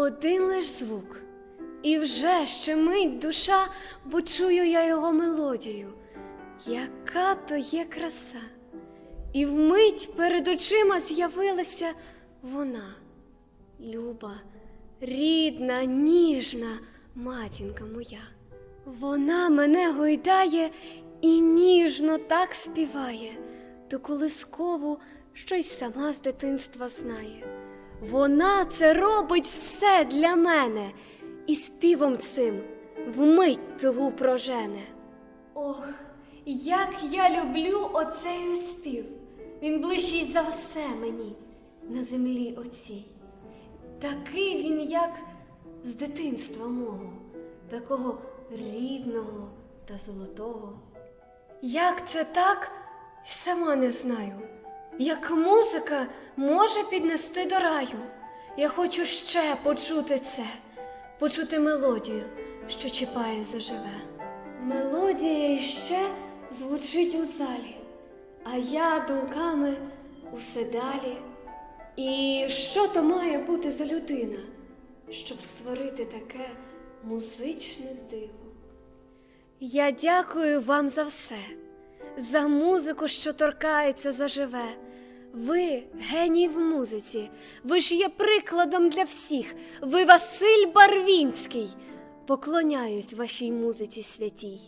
Один лиш звук, і вже ще мить душа, бо чую я його мелодію. Яка то є краса. І вмить перед очима з'явилася вона, люба, рідна, ніжна матінка моя. Вона мене гойдає і ніжно так співає, ту колискову, що й сама з дитинства знає. Вона це робить все для мене, і співом цим вмить тугу прожене. Ох, як я люблю оцей спів. Він ближчий за все мені на землі оцій. Такий він, як з дитинства мого, такого рідного та золотого. Як це так, сама не знаю. Як музика може піднести до раю. Я хочу ще почути це, почути мелодію, що чіпає заживе. Мелодія іще звучить у залі, а я думками усе далі. І що то має бути за людина, щоб створити таке музичне диво? Я дякую вам за все, за музику, що торкається заживе. Ви геній в музиці, ви ж є прикладом для всіх. Ви Василь Барвінський. Поклоняюсь вашій музиці святій.